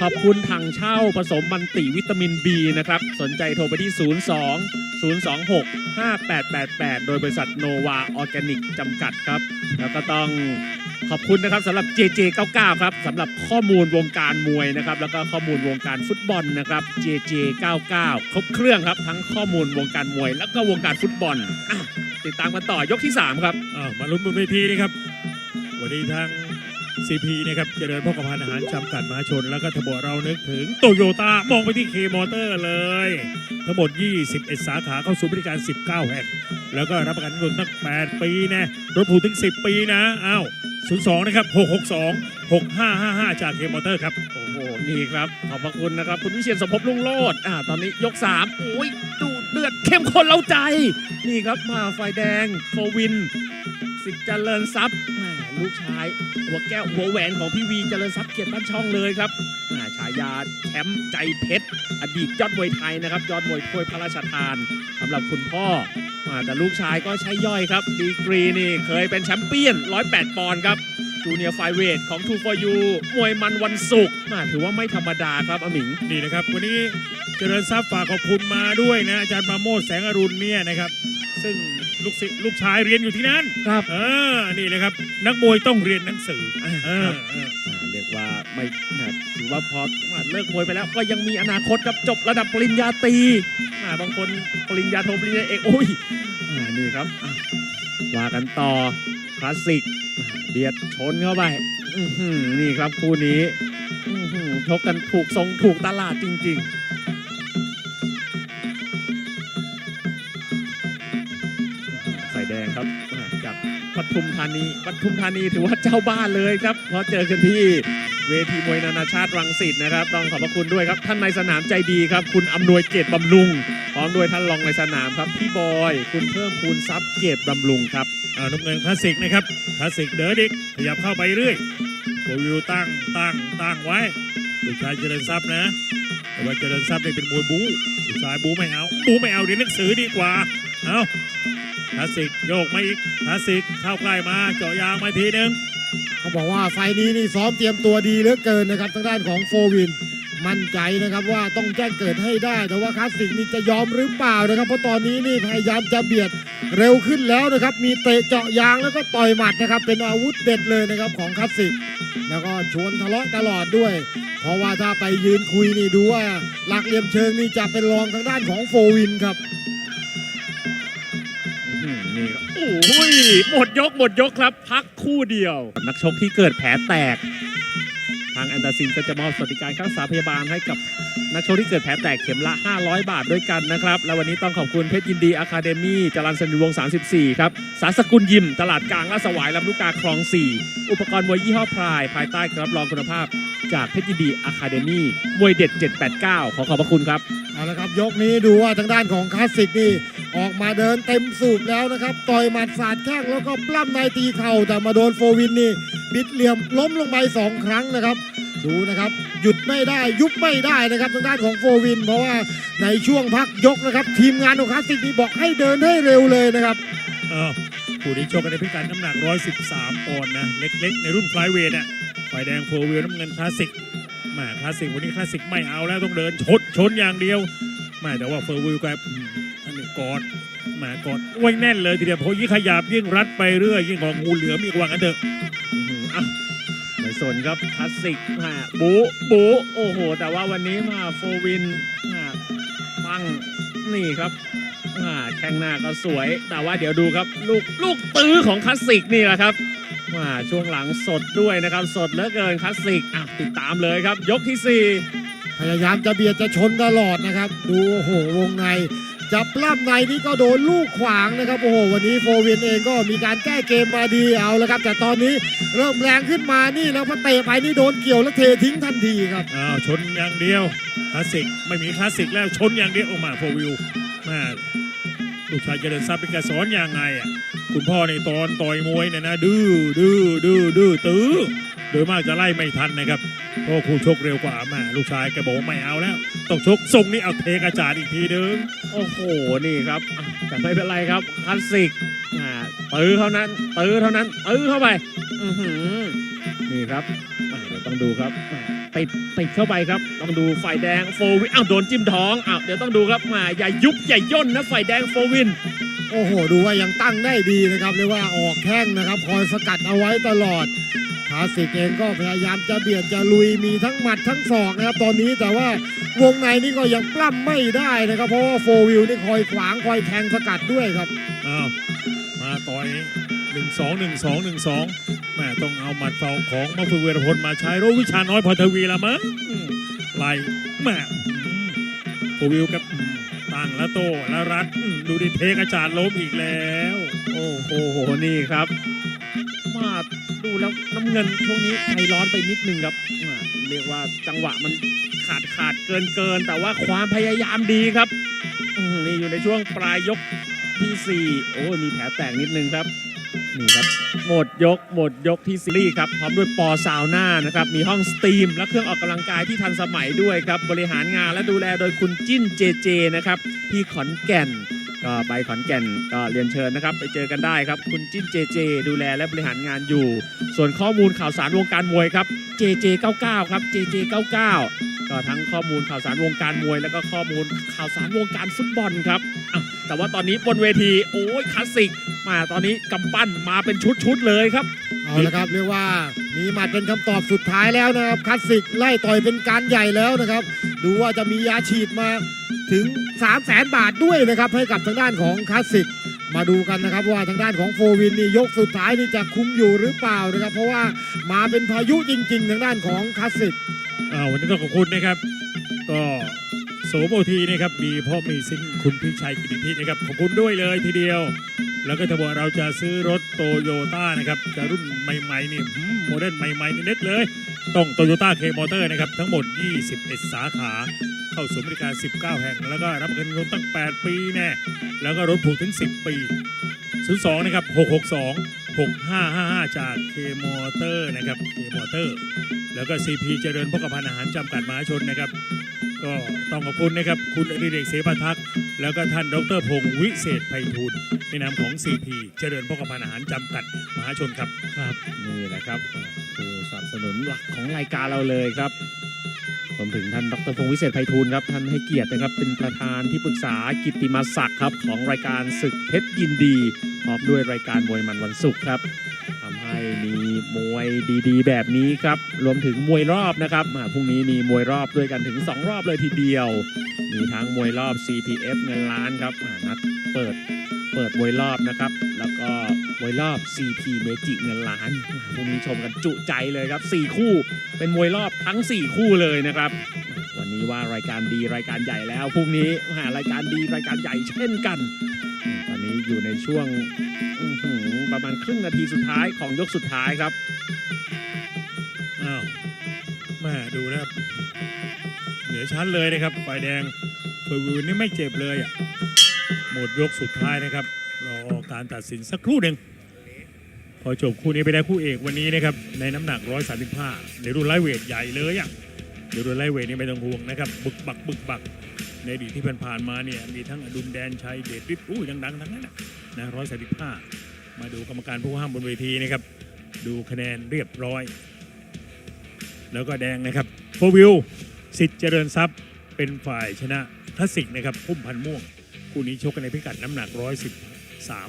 ขอบคุณถังเช่าผสมมันติวิตามิน B นะครับ สนใจโทรไปที่ 02 026 5888 โดยบริษัทโนวาออร์แกนิกจำกัดครับ แล้วก็ต้องขอบคุณนะครับสำหรับ JJ99 ครับสำหรับข้อมูลวงการมวยนะครับ แล้วก็ข้อมูลวงการฟุตบอลนะครับ JJ99 ครบเครื่องครับ ทั้งข้อมูลวงการมวย แล้วก็วงการฟุตบอลติดตามกันต่อยกที่ 3 ครับมาลุ้นบนเวทีนี่ครับ วันนี้ทาง CP นะครับเจริญพกพันอาหารจำกัดมหาชน แล้วก็ทบเรานึกถึงโตโยต้ามองไปที่เคมอเตอร์เลย ทั้งหมด 21 สาขาเข้าสู่บริการ 19 แห่ง แล้วก็รับประกันรถตั้ง 8 ปีนะรถผูถึง 10 ปีนะอ้าว02 นะครับ 662 6555 จากเคมอเตอร์ครับ โอ้โห นี่ครับ ขอบพระคุณนะครับ คุณวิเชียนสมภพลุงโลดอ่าตอนนี้ยก 3 โอ้ย ดูเดือดเข้มข้นเล้าใจ นี่ครับมาไฟแดงโฟวิน สิทธิ์เจริญทรัพย์ ลูกชาย หัวแก้วหัวแหวนของพี่วีเจริญทรัพย์เกียรติบ้านช่องเลยครับาฉายาแชมป์ใจเพชรอดีตยอดมวยไทยนะครับยอดมวยถ้วยพระราชทานสำหรับคุณพ่ออ่าแต่ลูกชายก็ใช้ย่อยครับ ดีกรีนี่เคยเป็นแชมป์เปี้ยน 108 ปอนด์ครับจูเนียร์ไฟเวทของ2 for you มวยมันวันศุกร์อ่าถือว่าไม่ธรรมดาครับอหมิงนี่นะครับ วันนี้เจริญทรัพย์ฝากขอบคุณมาด้วยนะอาจารย์ปราโมทแสงอรุณเนี่ยนะครับ ซึ่ง ลูกศิษย์ลูกชายเรียนอยู่ที่นั่นครับเออนี่เลยครับ นักมวยต้องเรียนหนังสืออ่าเอคอรับเอออ่าเรียกว่าไม่นะถือว่าพออ่าเลิกมวยไปแล้วก็ยังมีอนาคตครับจบระดับปริญญาตรีอ่าบางคนปริญญาโทปริญญาเอกโอ้ยอ่านี่ครับอะว่ากันต่อคลาสสิกอ่าเบียดชนเข้าไปอื้อหือนี่ครับคู่นี้อื้อหือชกกันถูกทรงถูกตลาดจริง ๆ ครับปทุมธานีปทุมธานีถือว่าเจ้าบ้านเลยครับ เพราะเจอกันที่เวทีมวยนานาชาติรังสิตนะครับ ต้องขอบพระคุณด้วยครับ ท่านในสนามใจดีครับ คุณอำนวยเกตบำรุง พร้อมด้วยท่านรองในสนามครับ พี่บอย คุณเพิ่มพูนทรัพย์เกตบำรุงครับเอาน้ำเงินคลาสสิกนะครับคลาสสิกเดอดิกขยับเข้าไปเรื่อยโควิวตั้งตั้งตั้งไว้ลูกชายเจริญทรัพย์นะ แต่ว่าเจริญทรัพย์นี่เป็นมวยบู๊ลูกชายบู๊ไม่เอาบู๊ไม่เอาเรียนหนังสือดีกว่าเอา คลาสสิกโยกมาอีกคลาสสิกเข้าใกล้มาเจาะยางมาทีนึงเขาบอกว่าไฟนี้นี่ซ้อมเตรียมตัวดีเหลือเกินนะครับทางด้านของโฟวิน มั่นใจนะครับว่าต้องแจ้งเกิดให้ได้ แต่ว่าคลาสสิกนี่จะยอมหรือเปล่านะครับ เพราะตอนนี้นี่พยายามจะเบียดเร็วขึ้นแล้วนะครับ มีเตะเจาะยางแล้วก็ต่อยหมัดนะครับ เป็นอาวุธเด็ดเลยนะครับของคลาสสิก แล้วก็ชวนทะเลาะตลอดด้วย เพราะว่าถ้าไปยืนคุยนี่ดูว่าหลักเหลี่ยมเชิงนี่จะเป็นรองทางด้านของโฟวินครับ นี่โอ้ยหมดยกหมดยกครับ พักคู่เดียว นักชกที่เกิดแผลแตก ทางแอนตาซินก็จะมอบสวัสดิการค่ารักษาพยาบาลให้กับนักชกที่เกิดแผลแตกเข็มละ 500 บาทด้วยกันนะครับ และวันนี้ต้องขอบคุณเพชรยินดีอะคาเดมี่จรัญสนิทวงศ์34 ครับ สาสกุลยิม ตลาดกลางลาดสวายลำลูกกาคลอง 4 อุปกรณ์มวยยี่ห้อพราย ภายใต้การรับรองคุณภาพ จากเพชรยินดีอะคาเดมี่มวยเด็ด 789 ขอขอบพระคุณครับ เอาละครับ ยกนี้ดูว่าทางด้านของคลาสสิกนี่ ออกมาเดินเต็มสูบแล้วนะครับต่อยหมัดสาดแข้งแล้วก็ปล้ำในตีเข่าแต่มาโดนโฟวินนี่บิดเหลี่ยมล้มลงไปสองครั้งนะครับ ดูนะครับ หยุดไม่ได้ยุบไม่ได้นะครับทางด้านของโฟวิน เพราะว่าในช่วงพักยกนะครับ ทีมงานของคลาสสิกนี่บอกให้เดินให้เร็วเลยนะครับเออผู้ที่ชกกันในพิกัดน้ำหนัก 113ปอนด์นะเล็กๆ ในรุ่นฟลายเวทอะฝ่ายแดงโฟวิวน้ำเงินคลาสสิกแหมาคลาสสิกวันนี้คลาสสิกไม่เอาแล้วต้องเดินชนชนอย่างเดียวแหมาแต่ว่าเฟอร์วิวแกอืมอันนี้ กอดแหมากอดไว้แน่นเลยทีเดียวเพราะยิ่งขยับยิ่งรัดไปเรื่อยยิ่งของงูเหลือมอีกว่างันเถอะอื้อหืออะไม่สนครับคลาสสิกมาบูบูโอ้โห แต่ว่าวันนี้มาโฟวินมาปังนี่ครับอ่าแข้งหน้าก็สวย แต่ว่าเดี๋ยวดูครับ ลูกลูกตื้อของคลาสสิกนี่แหละครับมาช่วงหลังสดด้วยนะครับ สดเหลือเกินคลาสสิกอะติดตามเลยครับ ยกที่สี่ พยายามจะเบียดจะชนตลอดนะครับ ดูโอ้โหวงใน จับปล้ำในนี่ก็โดนลูกขวางนะครับโอ้โหวันนี้โฟวินเองก็มีการแก้เกมมาดีเอาแล้วครับ แต่ตอนนี้เริ่มแรงขึ้นมานี่แล้วพอเตะไปนี่โดนเกี่ยวแล้วเททิ้งทันทีครับอ้าวชนอย่างเดียวคลาสสิกไม่มีคลาสสิกแล้วชนอย่างเดียวออกมาโฟวิวแม่ลูกชายเจริญทรัพย์เป็นการสอนยังไงอะคุณพ่อในตอนต่อยมวยเนี่ยนะดื้อดื้อดื้อดื้อตื้อ โดยมากจะไล่ไม่ทันนะครับเพราะครูชกเร็วกว่าแม่ลูกชายแกบอกว่าไม่เอาแล้ว ต้องชกทรงนี้เอาเทกระจาดอีกทีนึงโอ้โหนี่ครับอะแต่ไม่เป็นไรครับคลาสสิกอ่าตื้อเท่านั้นตื้อเท่านั้นตื้อเข้าไปอือหือนี่ครับอ่าเดี๋ยวต้องดูครับอ่าติดติดเข้าไปครับ ต้องดูฝ่ายแดงโฟวินอ้าวโดนจิ้มท้องอ้าวเดี๋ยวต้องดูครับมาอย่ายุบอย่าย่นนะฝ่ายแดงโฟวินโอ้โห ดูว่ายังตั้งได้ดีนะครับเรียกว่าออกแข้งนะครับ คอยสกัดเอาไว้ตลอดคลาสสิกเองก็พยายามจะเบียดจะลุยมีทั้งหมัดทั้งศอกนะครับตอนนี้แต่ว่าวงในนี่ก็ยังปล้ำไม่ได้นะครับ เพราะว่าโฟวิลนี่คอยขวางคอยแทงสกัดด้วยครับอ้าวมาต่อยหนึ่งสองหนึ่งสองหนึ่งสองแม่ต้องเอาหมัดเฝ้าของมาฝึกเวรพลมาใช้โรวิชาน้อยพรทวีละมั้งอืมไล่แม่อืมโควิวกับอืมตั้งแล้วโตแล้วรัดอืมดูดิเทกระจาดล้มอีกแล้ว โอ้โหนี่ครับมาดู แล้วน้ำเงินช่วงนี้ใจร้อนไปนิดนึงครับเรียกว่าจังหวะมันขาดขาดเกินเกิน แต่ว่าความพยายามดีครับนี่อยู่ในช่วงปลายยกที่ 4 โอ้ยมีแผลแตกนิดนึงครับนี่ครับหมดยกหมดยกที่ซีรีส์ครับพร้อมด้วยปอซาวน่านะครับมีห้องสตรีม และเครื่องออกกำลังกายที่ทันสมัยด้วยครับบริหารงานและดูแลโดยคุณจิ้นเจเจนะครับที่ขอนแก่น ก็ไปขอนแก่นก็เรียนเชิญนะครับ ไปเจอกันได้ครับ คุณจิ้นเจเจ ดูแลและบริหารงานอยู่ ส่วนข้อมูลข่าวสารวงการมวยครับ JJ 99 ครับ JJ 99 ก็ทั้งข้อมูลข่าวสารวงการมวย แล้วก็ข้อมูลข่าวสารวงการฟุตบอลครับแต่ว่าตอนนี้บนเวทีโอ้ยคลาสสิกมาตอนนี้กำปั้นมาเป็นชุดๆเลยครับเอาละครับเรียกว่ามีหมัดเป็นคำตอบสุดท้ายแล้วนะครับคลาสสิกไล่ต่อยเป็นการใหญ่แล้วนะครับ ดูว่าจะมียาฉีดมา ถึง 3 0 0แสนบาทด้วยนะครับ ให้กับทางด้านของคลาสสิก มาดูกันนะครับว่าทางด้านของโฟวินนี่ยกสุดท้ายนี่จะคุ้มอยู่หรือเปล่านะครับ เพราะว่ามาเป็นพายุจริง ๆ ทางด้านของคลาสสิกอ่าวันนี้ต้องขอบคุณนะครับ ก็โสมโอทีนะครับมีพ่อมีซิงคุณพิชัยกิติพินะครับขอบคุณด้วยเลยทีเดียว แล้วก็ถ้าบอกเราจะซื้อรถโตโยต้านะครับจะรุ่นใหม่ๆนี่หืมโมเดิร์นใหม่ๆนี่เน็ตเลย ต้องโตโยต้าเคมอเตอร์นะครับทั้งหมด 21 สาขา เข้าสู่บริการ 19 แห่ง แล้วก็รับประกันเงินตั้ง 8 ปีแน่แล้วก็รถผูกถึง 10 ปี 02 นะครับ 662 6555 จากเคมอเตอร์นะครับเคมอเตอร์ แล้วก็ CP เจริญพกพันอาหารจำกัดมหาชนนะครับ ก็ต้องขอบคุณนะครับ คุณอดิเรกเสภทักษ์แล้วก็ท่านดรพงศ์วิเศษไพฑูรย์ในนามของ CP เจริญพกพันอาหารจำกัดมหาชนครับ ครับ นี่แหละครับผู้สนับสนุนหลักของรายการเราเลยครับ รวมถึงท่านดรพงศ์วิเศษไพฑูรย์ครับท่านให้เกียรตินะครับเป็นประธานที่ปรึกษากิตติมศักดิ์ครับของรายการศึกเพชรยินดีพร้อมด้วยรายการมวยมันวันศุกร์ครับทำให้มีมวยดีๆ แบบนี้ครับรวมถึงมวยรอบนะครับอ่าพรุ่งนี้มีมวยรอบด้วยกันถึง 2 รอบเลยทีเดียว มีทั้งมวยรอบ CPF เงินล้านครับนัดเปิดเปิดมวยรอบนะครับ แล้วก็ วยรอบ CP เมจิเงินล้านพรุ่งนี้ชมกันจุใจเลยครับ 4 คู่ เป็นมวยรอบทั้ง 4 คู่เลยนะครับ วันนี้ว่ารายการดีรายการใหญ่แล้วพรุ่งนี้หารายการดีรายการใหญ่เช่นกัน ตอนนี้อยู่ในช่วงประมาณครึ่งนาทีสุดท้ายของยกสุดท้ายครับอ้าวแม่ดูนะครับเหนือชั้นเลยนะครับฝ่ายแดงเฟอร์วิวนี่ไม่เจ็บเลยอะหมดยกสุดท้ายนะครับ รอการตัดสินสักครู่หนึ่ง พอจบคู่นี้ไปได้คู่เอกวันนี้นะครับในน้ำหนัก 135ในรุ่นไลเวทใหญ่เลยอะเดี๋ยวรุ่นไลเวทนี่ไม่ต้องห่วงนะครับบึกบักบึกบักในอดีตที่ผ่านๆมาเนี่ยมีทั้งอดุลแดนชัยเดชฤทธิ์อุ้ยดังๆทั้งนั้นนะนะ135มาดูกรรมการผู้ห้ามบนเวทีนะครับ ดูคะแนนเรียบร้อย แล้วก็แดงนะครับโฟวิวสิทธิ์เจริญทรัพย์เป็นฝ่ายชนะคลาสสิกนะครับพุ่มพันม่วง คู่นี้ชกกันในพิกัดน้ำหนัก113